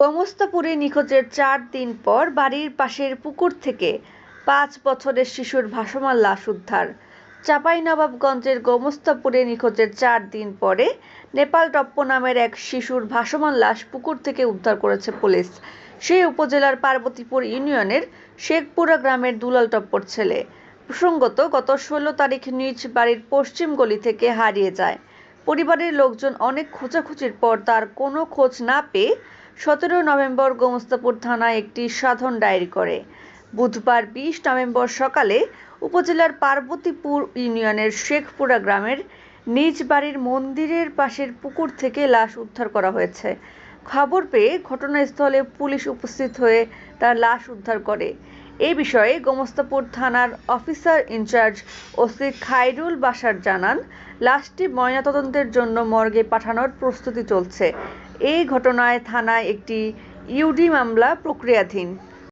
গোমস্তাপুরে নিখোঁজের চার দিন পর বাড়ির পাশের পুকুর থেকে পাঁচ বছরের শিশুর ভাসমান লাশ উদ্ধার। চাঁপাইনবাবগঞ্জের গোমস্তাপুরে নিখোঁজের চার দিন পরে নেপাল টপ্প নামের এক শিশুর ভাসমান লাশ পুকুর থেকে উদ্ধার করেছে পুলিশ। সেই উপজেলার পার্বতীপুর ইউনিয়নের শেখপুরা গ্রামের দুলাল টপ্পর ছেলে। প্রসঙ্গত, গত ষোলো তারিখ নিজ বাড়ির পশ্চিম গলি থেকে হারিয়ে যায়। পরিবারের লোকজন অনেক খোঁজাখুঁজির পর তার কোনো খোঁজ না পেয়ে সতেরো নভেম্বর গোমস্তাপুর থানায় একটি সাধন ডায়েরি করে। বুধবার বিশ নভেম্বর সকালে উপজেলার পার্বতীপুর ইউনিয়নের শেখপুরা গ্রামের নিজ বাড়ির মন্দিরের পাশের পুকুর থেকে লাশ উদ্ধার করা হয়েছে। খবর পেয়ে ঘটনাস্থলে পুলিশ উপস্থিত হয়ে তার লাশ উদ্ধার করে। এই বিষয়ে গোমস্তাপুর থানার officer in charge OC Khairul Bashar জানান, লাশটি ময়নাতদন্তের জন্য মর্গে পাঠানোর প্রস্তুতি চলছে। এই ঘটনায় থানায় একটি ইউডি মামলা প্রক্রিয়াধীন।